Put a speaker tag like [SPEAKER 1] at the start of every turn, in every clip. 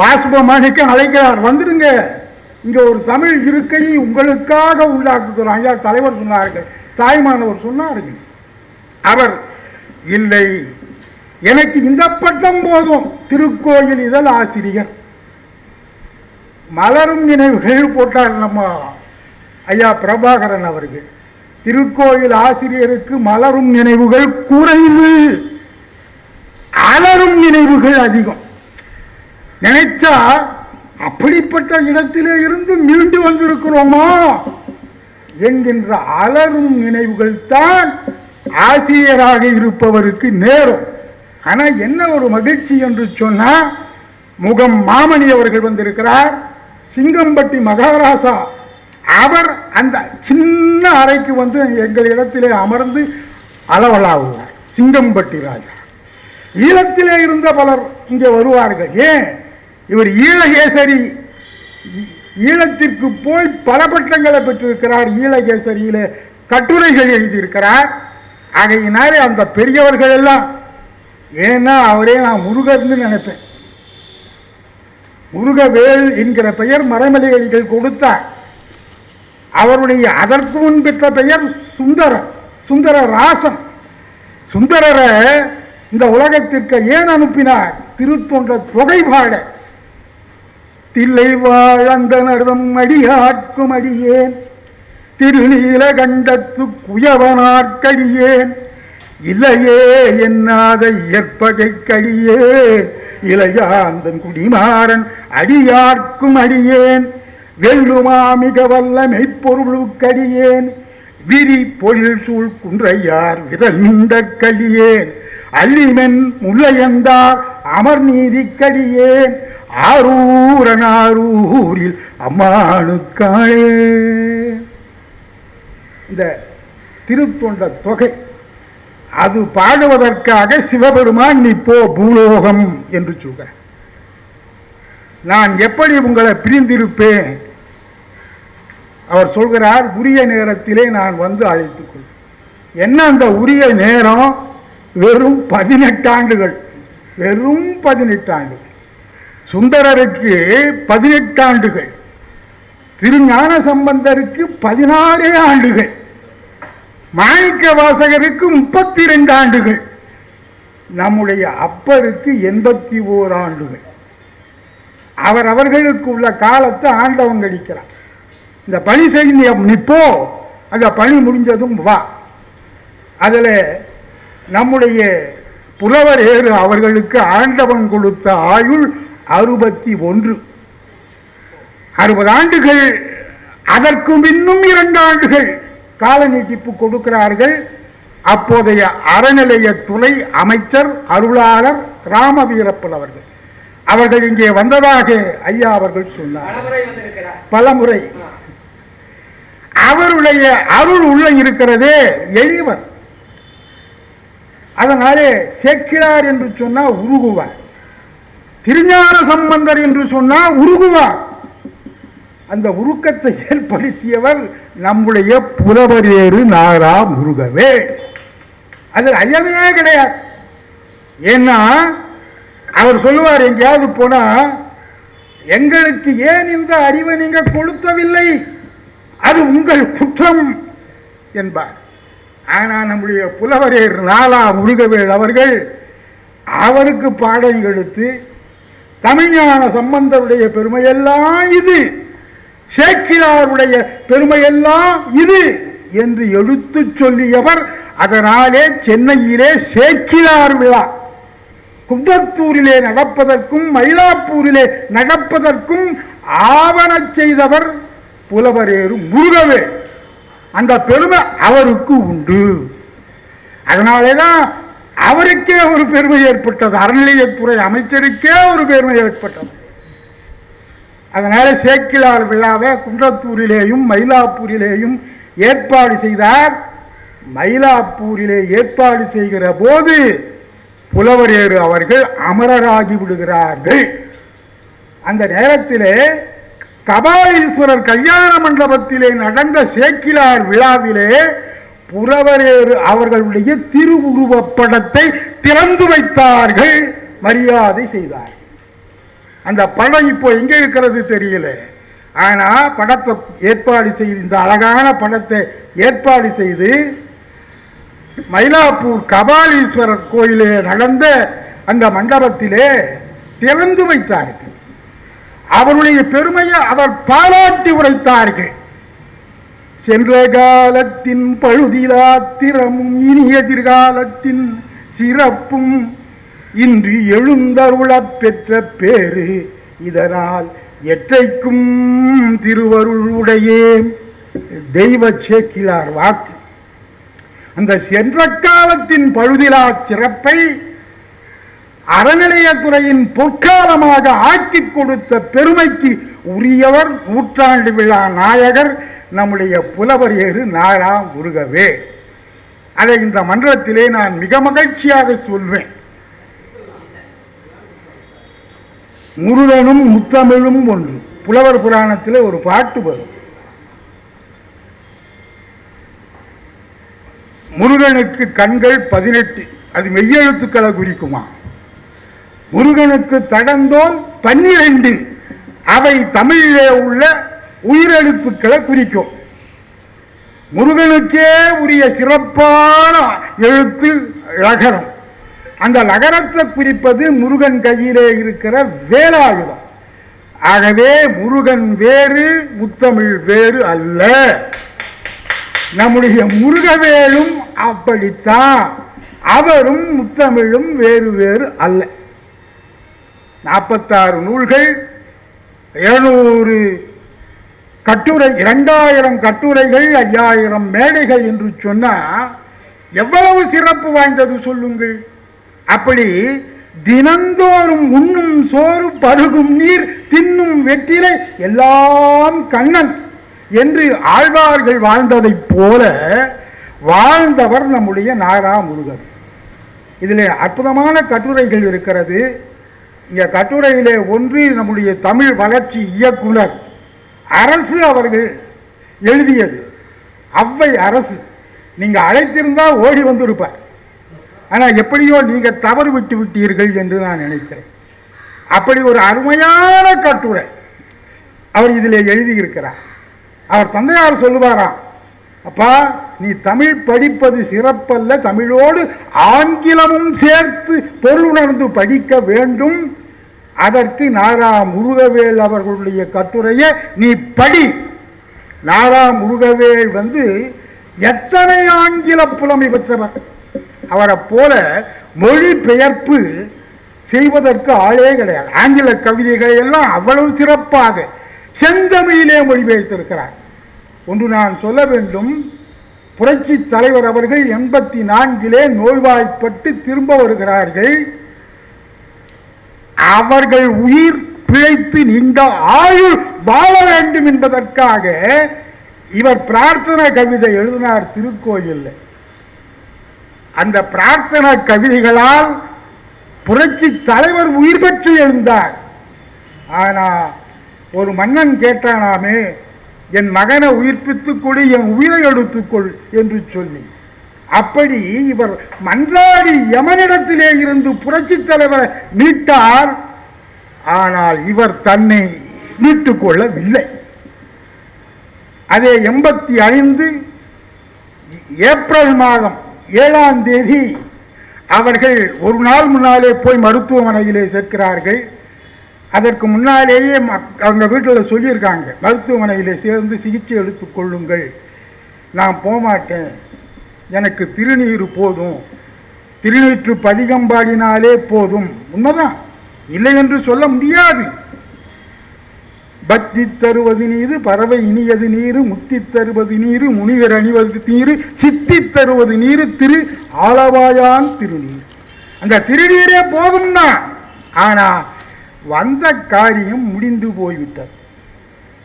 [SPEAKER 1] வாசுபமாணிக்கம் அழைக்கிறார் வந்துடுங்க இங்கே ஒரு தமிழ் இருக்கையை உங்களுக்காக உண்டாக்குகிறோம் ஐயா தலைவர் சொன்னார்கள் தாய்மானவர் சொன்னார்கள் அவர் இல்லை எனக்கு இந்த பட்டம் போதும் திருக்கோயில் இதழ் ஆசிரியர் மலரும் நினைவுகள் போட்டார் நம்ம ஐயா பிரபாகரன் அவர்கள் திருக்கோயில் ஆசிரியருக்கு மலரும் நினைவுகள் குறைவு அலரும் நினைவுகள் அதிகம் நினைச்சா அப்படிப்பட்ட இடத்திலே இருந்து மீண்டு வந்திருக்கிறோமா என்கின்ற அலரும் நினைவுகள் தான் ஆசிரியராக இருப்பவருக்கு நேரும் ஆனால் என்ன ஒரு மகிழ்ச்சி என்று சொன்னால் முகம் மாமணி அவர்கள் வந்திருக்கிறார் சிங்கம்பட்டி மகாராசா அவர் அந்த சின்ன அறைக்கு வந்து எங்கள் இடத்திலே அமர்ந்து அளவலாவுவார் சிங்கம்பட்டி ராஜா ஈழத்திலே இருந்த பலர் இங்கே வருவார்கள் ஏன் இவர் ஈழகேசரி ஈழத்திற்கு போய் பல பட்டங்களை பெற்றிருக்கிறார் ஈழகேசரியில கட்டுரைகள் எழுதியிருக்கிறார் ஆகையினாலே அந்த பெரியவர்கள் எல்லாம் ஏன்னா அவரே நான் முருகர்ன்னு நினைப்பேன் முருகவேல் என்கிற பெயர் மரமலிகளிகள் கொடுத்தார் அவருடைய அதற்கு முன் பெற்ற பெயர் சுந்தர சுந்தர ராசன் சுந்தரரை இந்த உலகத்திற்கு ஏன் அனுப்பினார் திருத்தொன்ற தொகை பாட தில்லை வாழந்தனர்தம் அடியாட்கும் அடியேன் திருநீல கண்டத்து குயவனாற்கடியேன் இலையே என்னாத இயற்பகைக்கடியே இளையாந்தன் குடிமாறன் அடியாட்கும் அடியேன் வெல்லுமா மிக வல்ல மெய்ப்பொருளுக்கடியேன் விரி பொழில் சூழ் குன்றையார் விரல் நின்ற கலியேன் அல்லிமென் முல்லையந்தார் அமர் நீதிக்கடியேன் ஆரூரனாரூரில் அம்மானுக்காளே இந்த திருத்தொண்ட தொகை அது பாடுவதற்காக சிவபெருமான் இப்போ பூலோகம் என்று சொல்கிற நான் எப்படி உங்களை பிரிந்திருப்பேன் அவர் சொல்கிறார் உரிய நேரத்திலே நான் வந்து அழைத்துக் கொள்வேன் என்ன அந்த உரிய நேரம் வெறும் பதினெட்டாண்டுகள் வெறும் பதினெட்டாண்டுகள் சுந்தரருக்கு பதினெட்டு ஆண்டுகள் திருஞான சம்பந்தருக்கு பதினாறு ஆண்டுகள் மாணிக்க வாசகருக்கு முப்பத்தி ரெண்டு ஆண்டுகள் நம்முடைய அப்பருக்கு எண்பத்தி ஓர் ஆண்டுகள் அவர் அவர்களுக்கு உள்ள காலத்தை ஆண்டவன் கடிக்கிறான் இந்த பணி செய்ய நிற்போ அந்த பணி முடிஞ்சதும் வா அதில் நம்முடைய புலவர் ஏறு அவர்களுக்கு ஆண்டவன் கொடுத்த ஆயுள் அறுபத்தி ஒன்று அறுபது ஆண்டுகள் அதற்கும் இன்னும் இரண்டு ஆண்டுகள் கால நீட்டிப்பு கொடுக்கிறார்கள் அப்போதைய அறநிலையத்துறை அமைச்சர் அருளாளர் ராம வீரப்பன் அவர்கள் அவர்கள் இங்கே வந்ததாக ஐயா அவர்கள் சொன்னார் பலமுறை அவருடைய அருள் உள்ள இருக்கிறதே எளியவர் அதனாலே செக்கிலார் என்று சொன்னால் உருகுவார் திருஞான சம்பந்தர் என்று சொன்னால் உருகுவார் அந்த உருக்கத்தை ஏற்படுத்தியவர் நம்முடைய புலவரேறு நாரா முருகவே அதில் ஐயமே கிடையாது ஏன்னா அவர் சொல்லுவார் எங்கேயாவது போனா எங்களுக்கு ஏன் இந்த அறிவை நீங்க கொளுத்தவில்லை அது உங்கள் குற்றம் என்பார் ஆனால் நம்முடைய புலவரேர் நாலா முருகவேல் அவர்கள் அவருக்கு பாடம் எடுத்து தமிழ்ஞான சம்பந்தருடைய பெருமையெல்லாம் இது சேக்கிலாருடைய பெருமையெல்லாம் இது என்று எடுத்து சொல்லியவர் அதனாலே சென்னையிலே சேக்கிரார் விழா கும்பத்தூரிலே நடப்பதற்கும் மயிலாப்பூரிலே நடப்பதற்கும் ஆவண செய்தவர் புலவரேறு முருகவே அந்த பெருமை அவருக்கு உண்டு அதனாலே தான் அவருக்கே ஒரு பெருமை ஏற்பட்டது அறநிலையத்துறை அமைச்சருக்கே ஒரு பெருமை ஏற்பட்டது அதனால சேக்கிலார் விழாவை குன்றத்தூரிலேயும் மயிலாப்பூரிலேயும் ஏற்பாடு செய்தார் மயிலாப்பூரிலே ஏற்பாடு செய்கிற போது புலவரேறு அவர்கள் அமரராகி விடுகிறார்கள் அந்த நேரத்திலே கபாலீஸ்வரர் கல்யாண மண்டபத்திலே நடந்த சேக்கிலார் விழாவிலே புறவரேறு அவர்களுடைய திருவுருவ படத்தை திறந்து வைத்தார்கள் மரியாதை செய்தார் அந்த படம் இப்போ எங்கே இருக்கிறது தெரியல ஆனால் படத்தை ஏற்பாடு செய்து இந்த அழகான படத்தை ஏற்பாடு செய்து மயிலாப்பூர் கபாலீஸ்வரர் கோயிலே நடந்த அந்த மண்டபத்திலே திறந்து வைத்தார்கள் அவருடைய பெருமையை அவர் பாராட்டி உரைத்தார்கள் சென்ற காலத்தின் பழுதிலாத்திரமும் இனிய இனி சிறப்பும் இன்று எழுந்தருளப் பெற்ற பேரு இதனால் எற்றைக்கும் திருவருளுடைய தெய்வ சேக்கிலார் வாக்கு அந்த சென்ற காலத்தின் பழுதிலா சிறப்பை அறநிலையத்துறையின் பொற்காலமாக ஆக்கிக் கொடுத்த பெருமைக்கு உரியவர் நூற்றாண்டு விழா நாயகர் நம்முடைய புலவர் ஏறு நாராம் முருகவே அதை இந்த மன்றத்திலே நான் மிக மகிழ்ச்சியாக சொல்வேன் முருகனும் முத்தமிழும் ஒன்று புலவர் புராணத்தில் ஒரு பாட்டு வரும் முருகனுக்கு கண்கள் பதினெட்டு அது மெய்யெழுத்துக்களை குறிக்குமா முருகனுக்கு தடந்தோம் பன்னிரண்டு அவை தமிழிலே உள்ள உயிரெழுத்துக்களை குறிக்கும் முருகனுக்கே உரிய சிறப்பான எழுத்து லகரம் அந்த லகரத்தை குறிப்பது முருகன் கையிலே இருக்கிற வேலாயுதம் ஆகவே முருகன் வேறு முத்தமிழ் வேறு அல்ல நம்முடைய முருகவேலும் அப்படித்தான் அவரும் முத்தமிழும் வேறு வேறு அல்ல நாற்பத்தாறு நூல்கள் இருநூறு கட்டுரை இரண்டாயிரம் கட்டுரைகள் ஐயாயிரம் மேடைகள் என்று சொன்னால் எவ்வளவு சிறப்பு வாய்ந்தது சொல்லுங்கள் அப்படி தினந்தோறும் உண்ணும் சோறு பருகும் நீர் தின்னும் வெற்றிலை எல்லாம் கண்ணன் என்று ஆழ்வார்கள் வாழ்ந்ததைப் போல வாழ்ந்தவர் நம்முடைய நாரா முருகன் இதில் அற்புதமான கட்டுரைகள் இருக்கிறது இங்கே கட்டுரையிலே ஒன்று நம்முடைய தமிழ் வளர்ச்சி இயக்குனர் அரசு அவர்கள் எழுதியது அவ்வை அரசு நீங்கள் அழைத்திருந்தால் ஓடி வந்திருப்பார் ஆனால் எப்படியோ நீங்கள் தவறு விட்டு விட்டீர்கள் என்று நான் நினைக்கிறேன் அப்படி ஒரு அருமையான கட்டுரை அவர் இதில் எழுதியிருக்கிறார் அவர் தந்தையார் சொல்லுவாராம் அப்பா நீ தமிழ் படிப்பது சிறப்பல்ல தமிழோடு ஆங்கிலமும் சேர்த்து பொருள் உணர்ந்து படிக்க வேண்டும் அதற்கு நாரா முருகவேல் அவர்களுடைய கட்டுரையை நீ படி நாரா முருகவேல் வந்து எத்தனை ஆங்கில புலமை பெற்றவர் அவரை போல மொழி பெயர்ப்பு செய்வதற்கு ஆளே கிடையாது ஆங்கில கவிதைகளை எல்லாம் அவ்வளவு சிறப்பாக செந்தமையிலே மொழிபெயர்த்திருக்கிறார் ஒன்று நான் சொல்ல வேண்டும் புரட்சி தலைவர் அவர்கள் எண்பத்தி நான்கிலே நோய்வாய்ப்பட்டு திரும்ப வருகிறார்கள் அவர்கள் உயிர் பிழைத்து நீண்ட ஆயுள் வாழ வேண்டும் என்பதற்காக இவர் பிரார்த்தனை கவிதை எழுதினார் திருக்கோயில் அந்த பிரார்த்தனை கவிதைகளால் புரட்சி தலைவர் உயிர் பெற்று எழுந்தார் ஆனா ஒரு மன்னன் கேட்டானாமே என் மகனை உயிர்ப்பித்துக் கொடு என் உயிரை எடுத்துக்கொள் என்று சொல்லி அப்படி இவர் மன்றாடி யமனிடத்திலே இருந்து புரட்சி தலைவரை மீட்டார் ஆனால் இவர் தன்னை மீட்டு கொள்ளவில்லை அதே எண்பத்தி ஐந்து ஏப்ரல் மாதம் ஏழாம் தேதி அவர்கள் ஒரு நாள் முன்னாலே போய் மருத்துவமனையிலே சேர்க்கிறார்கள் அதற்கு முன்னாலேயே அவங்க வீட்டில் சொல்லியிருக்காங்க மருத்துவமனையிலே சேர்ந்து சிகிச்சை எடுத்துக்கொள்ளுங்கள் நான் போகமாட்டேன் எனக்கு திருநீர் போதும் திருநீற்று பதிகம்பாடினாலே போதும் உண்மைதான் இல்லை என்று சொல்ல முடியாது பக்தி தருவது நீரு பறவை இனியது நீரு முத்தி தருவது நீரு முனிவர் அணிவது நீரு சித்தி தருவது நீரு திரு ஆளவாயான் திருநீர் அந்த திருநீரே போதும் தான் ஆனா வந்த காரியம் முடிந்து போய்விட்டது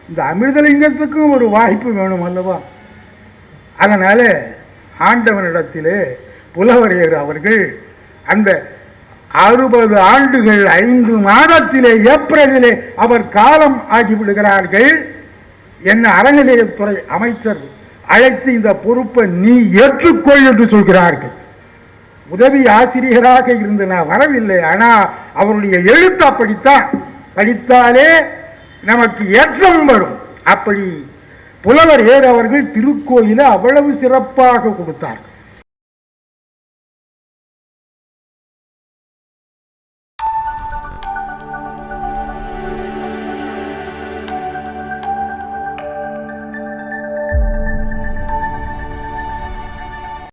[SPEAKER 1] இந்த அமிர்தலிங்கத்துக்கும் ஒரு வாய்ப்பு வேணும் அல்லவா அதனால ஆண்டவனிடத்திலே புலவரையர் அவர்கள் அந்த அறுபது ஆண்டுகள் ஐந்து மாதத்திலே ஏப்ரலிலே அவர் காலம் ஆகிவிடுகிறார்கள் என்ன அறநிலையத்துறை அமைச்சர் அழைத்து இந்த பொறுப்பை நீ ஏற்றுக்கொள் என்று சொல்கிறார்கள் உதவி ஆசிரியராக இருந்து நான் வரவில்லை ஆனால் அவருடைய எழுத்தா படித்தா படித்தாலே நமக்கு ஏற்றம் வரும் அப்படி புலவர் ஏர் அவர்கள் திருக்கோயிலை அவ்வளவு சிறப்பாக கொடுத்தார்